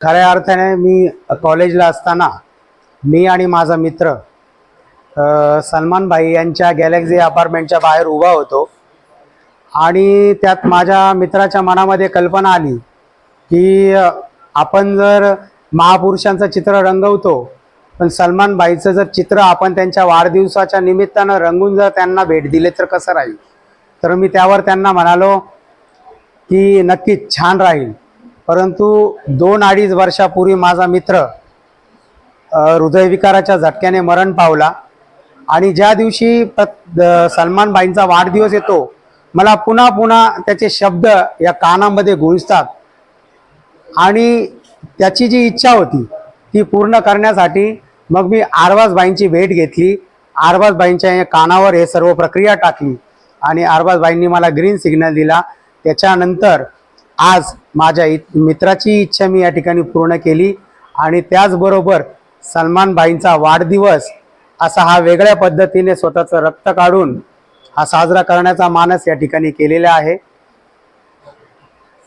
खऱ्या अर्थाने मी कॉलेजला असताना मी आणि माझा मित्र सलमान भाई यांच्या गॅलेक्झी अपार्टमेंटच्या बाहेर उभा होतो. आणि त्यात माझ्या मित्राच्या मनामध्ये कल्पना आली की आपण जर महापुरुषांचं चित्र रंगवतो पण सलमान भाईचं जर चित्र आपण त्यांच्या वाढदिवसाच्या निमित्तानं रंगून जर त्यांना भेट दिले तर कसं राहील? तर मी त्यावर त्यांना म्हणालो की नक्कीच छान राहील. परंतु दोन अडीच वर्षापूर्वी माझा मित्र हृदयविकाराच्या झटक्याने मरण पावला. आणि ज्या दिवशी सलमान भाईंचा वाढदिवस येतो मला पुन्हा पुन्हा त्याचे शब्द या कानामध्ये गुंजतात. आणि त्याची जी इच्छा होती ती पूर्ण करण्यासाठी मग मी आरबाजबाईंची भेट घेतली. आरबाजबाईंच्या या कानावर हे सर्व प्रक्रिया टाकली. आणि आरबाजबाईंनी मला ग्रीन सिग्नल दिला. त्याच्यानंतर आज माझ्या इत मित्राची इच्छा मी या ठिकाणी पूर्ण केली. आणि त्याचबरोबर सलमान भाईंचा वाढदिवस असा हा वेगळ्या पद्धतीने स्वतःचं रक्त काढून हा साजरा करण्याचा मानस या ठिकाणी केलेला आहे.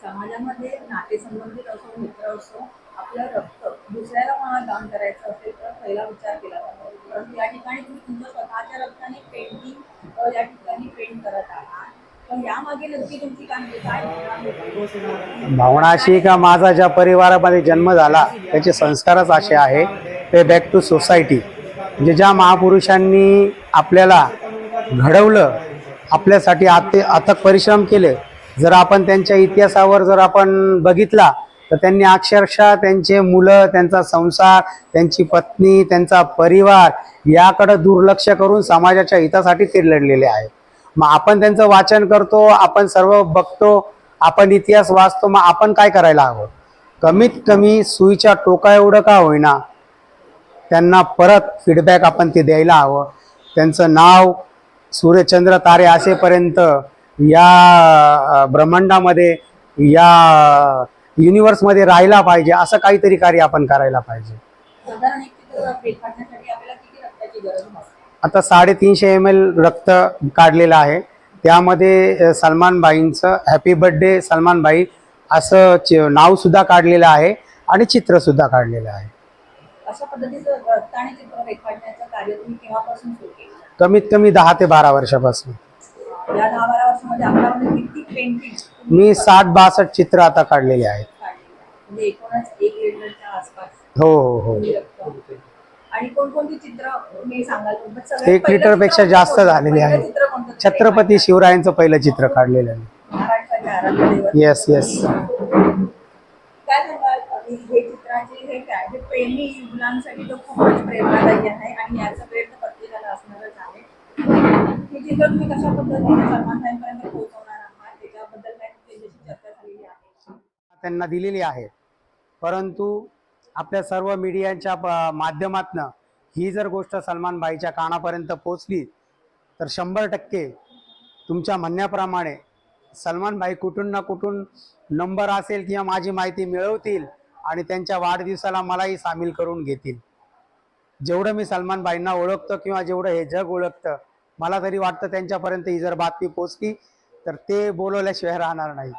समाजामध्ये नातेसंबंधित असो मित्र असो आपलं रक्त दुसऱ्याला कोणाला दान करायचं असेल तर पहिला विचार केला जातो परंतु या ठिकाणी तुम्ही तुमच्या स्वतःच्या रक्ताने पेंटिंग या ठिकाणी पेंट करत आहात. भावना? अशी का माझा ज्या परिवारामध्ये जन्म झाला त्याचे संस्कारच असे आहे ते बॅक टू सोसायटी म्हणजे ज्या महापुरुषांनी आपल्याला घडवलं आपल्यासाठी आते अथक परिश्रम केले जर आपण त्यांच्या इतिहासावर जर आपण बघितला तर त्यांनी अक्षरशः त्यांचे मुलं त्यांचा संसार त्यांची पत्नी त्यांचा परिवार याकडं दुर्लक्ष करून समाजाच्या हितासाठी ते लढलेले आहे मग आपण त्यांचं वाचन करतो आपण सर्व बघतो आपण इतिहास वाचतो मग आपण काय करायला हवं? कमीत कमी सुईच्या टोका एवढं का होईना त्यांना परत फीडबॅक आपण ते द्यायला हवं. त्यांचं नाव सूर्यचंद्र तारे असेपर्यंत या ब्रह्मांडामध्ये या युनिवर्समध्ये राहायला पाहिजे असं काहीतरी कार्य आपण करायला पाहिजे. आता साडेतीनशे एम एल रक्त काढलेलं आहे. त्यामध्ये सलमान भाईंचं हॅपी बर्थडे सलमान भाई असं चि- नाव सुद्धा काढलेलं आहे आणि चित्र सुद्धा काढलेलं आहे. अशा पद्धतीचं रक्त आणि चित्र रेखाटण्याचं कार्य तुम्ही केव्हापासून सुरू केलं? कमीत कमी दहा ते बारा वर्षापासून. या दहा बारा वर्षामध्ये आपल्यामध्ये किती पेंटिंग मी साठ बासष्ट चित्र आता काढलेले आहेत. म्हणजे एकूणच एक लिटरच्या आसपास. हो हो हो. आणि कोणकोणती चित्र मी सांगाल? एक पहिलं लिटरपेक्षा चित्र जास्त? झालेले आहे? छत्रपती शिवरायांचं पहिलं चित्र काढलेलं आहे. येस येस काय सांगाल? आणि हे चित्राचे हे काय? हे प्रेमी युगलांसाठी तो खूपच प्रेरणादायी आहे आणि याचा वेळ तर प्रत्येकाला असणारच आहे. हे चित्र तुम्ही कशा पद्धतीने सलमान खानपर्यंत पोहोचवणार आहात? त्याच्याबद्दल काय त्यांच्याशी चर्चा झालेली आहे? त्यांना दिलेली आहे. परंतु आपल्या सर्व मीडियाच्या प- माध्यमातनं ही जर गोष्ट सलमान भाईच्या कानापर्यंत पोचली तर शंभर टक्के तुमच्या म्हणण्याप्रमाणे सलमान भाई कुठून ना कुठून नंबर असेल किंवा माझी माहिती मिळवतील आणि त्यांच्या वाढदिवसाला मलाही सामील करून घेतील. जेवढं मी सलमान भाईंना ओळखतो किंवा जेवढं हे जग ओळखतं मला तरी वाटतं त्यांच्यापर्यंत ही जर बातमी पोचली तर ते बोलवल्याशिवाय राहणार नाही.